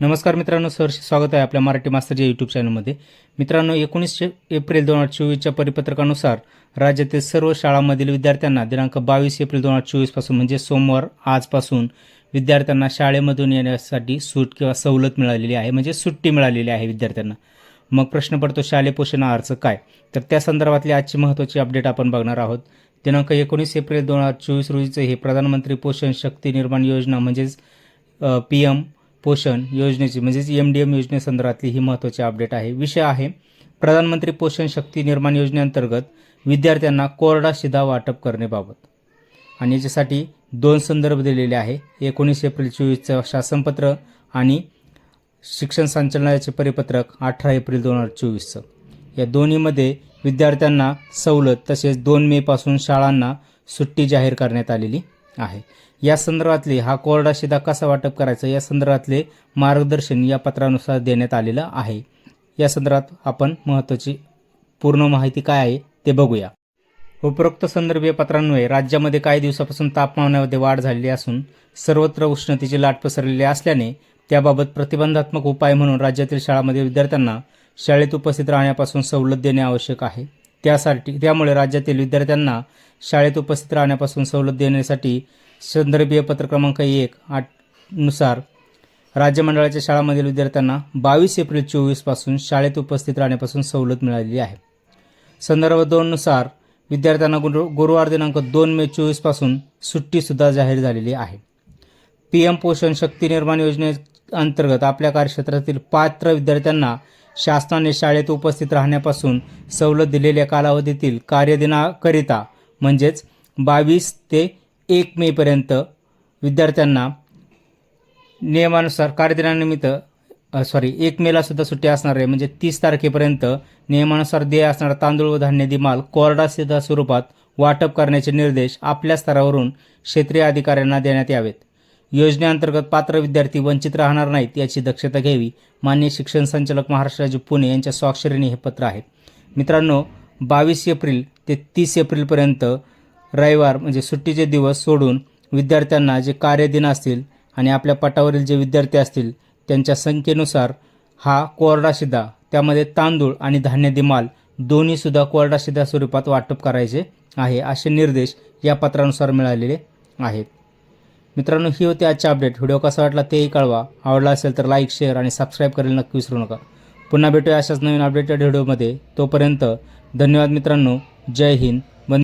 नमस्कार मित्रांनो सहर्ष स्वागत आहे आपल्या मराठी मास्तरच्या यूट्यूब चॅनलमध्ये मित्रांनो एकोणीस एप्रिल दोन हजार चोवीसच्या परिपत्रकानुसार राज्यातील सर्व शाळांमधील विद्यार्थ्यांना दिनांक बावीस एप्रिल दोन हजार चोवीसपासून म्हणजे सोमवार आजपासून विद्यार्थ्यांना शाळेमधून येण्यासाठी सूट किंवा सवलत मिळालेली आहे म्हणजे सुट्टी मिळालेली आहे विद्यार्थ्यांना. मग प्रश्न पडतो शालेय पोषण आहारचं काय? तर त्या संदर्भातली आजची महत्त्वाची अपडेट आपण बघणार आहोत. दिनांक एकोणीस एप्रिल दोन हजार चोवीस रोजीचं हे प्रधानमंत्री पोषण शक्ती निर्माण योजना म्हणजेच पी एम पोषण योजनेची म्हणजेच एम डी एम योजनेसंदर्भातली ही महत्त्वाची अपडेट आहे. विषय आहे प्रधानमंत्री पोषण शक्ती निर्माण योजनेअंतर्गत विद्यार्थ्यांना कोरडा शिधा वाटप करण्याबाबत. आणि याच्यासाठी दोन संदर्भ दिलेले आहे. एकोणीस एप्रिल चोवीसचं शासनपत्र आणि शिक्षण संचालनालयाचे परिपत्रक अठरा एप्रिल दोन हजार चोवीसचं. या दोन्हीमध्ये विद्यार्थ्यांना सवलत तसेच दोन मेपासून शाळांना सुट्टी जाहीर करण्यात आलेली. आहे. या संदर्भातले हा कोरडा शिदा कसा वाटप करायचा या संदर्भातले मार्गदर्शन या पत्रानुसार देण्यात आलेलं आहे. या संदर्भात आपण महत्त्वाची पूर्ण माहिती काय आहे ते बघूया. उपरोक्त संदर्भीय पत्रांमुळे राज्यामध्ये काही दिवसापासून तापमानामध्ये वाढ झालेली असून सर्वत्र उष्णतेची लाट पसरलेली असल्याने त्याबाबत प्रतिबंधात्मक उपाय म्हणून राज्यातील शाळांमध्ये विद्यार्थ्यांना शाळेत उपस्थित राहण्यापासून सवलत देणे आवश्यक आहे. त्यासाठी त्यामुळे राज्यातील विद्यार्थ्यांना शाळेत उपस्थित राहण्यापासून सवलत देण्यासाठी संदर्भीय पत्र क्रमांक एक आठनुसार राज्य मंडळाच्या शाळांमधील विद्यार्थ्यांना बावीस एप्रिल चोवीसपासून शाळेत उपस्थित राहण्यापासून सवलत मिळालेली आहे. संदर्भ दोननुसार विद्यार्थ्यांना गुरु गुरुवार दिनांक दोन मे चोवीसपासून सुट्टीसुद्धा जाहीर झालेली आहे. पी एम पोषण शक्ती निर्माण योजनेअंतर्गत आपल्या कार्यक्षेत्रातील पात्र विद्यार्थ्यांना शासनाने शाळेत उपस्थित राहण्यापासून सवलत दिलेल्या कालावधीतील कार्यदिनाकरिता म्हणजेच बावीस ते एक मेपर्यंत विद्यार्थ्यांना नियमानुसार कार्यदिनानिमित्त सॉरी एक मेला सुद्धा सुट्टी असणार आहे. म्हणजे तीस तारखेपर्यंत नियमानुसार देय असणारा तांदूळ व धान्य दिमाल कोरडा सिधा स्वरूपात वाटप करण्याचे निर्देश आपल्या स्तरावरून क्षेत्रीय अधिकाऱ्यांना देण्यात यावेत. योजनेअंतर्गत पात्र विद्यार्थी वंचित राहणार नाहीत याची दक्षता घ्यावी मान्य शिक्षण संचालक महाराष्ट्र राज्य पुणे यांच्या स्वाक्षरीने हे पत्र आहे. मित्रांनो बावीस एप्रिल ते तीस एप्रिलपर्यंत रविवार म्हणजे सुट्टीचे दिवस सोडून विद्यार्थ्यांना जे कार्यदिन असतील आणि आपल्या पटावरील जे विद्यार्थी असतील त्यांच्या संख्येनुसार हा कोरडा शिधा त्यामध्ये तांदूळ आणि धान्यादी माल दोन्हीसुद्धा कोरडा शिधा स्वरूपात वाटप करायचे आहे असे निर्देश या पत्रानुसार मिळालेले आहेत. मित्रांनो ही होती आजची अपडेट व्हिडिओ कसा वाटला तेही कळवा. आवडला असेल तर लाईक शेअर आणि सबस्क्राईब करायला नक्की विसरू नका. पुन्हा भेटूया अशाच नवीन अपडेटेड व्हिडिओमध्ये तोपर्यंत धन्यवाद मित्रांनो. जय हिंद.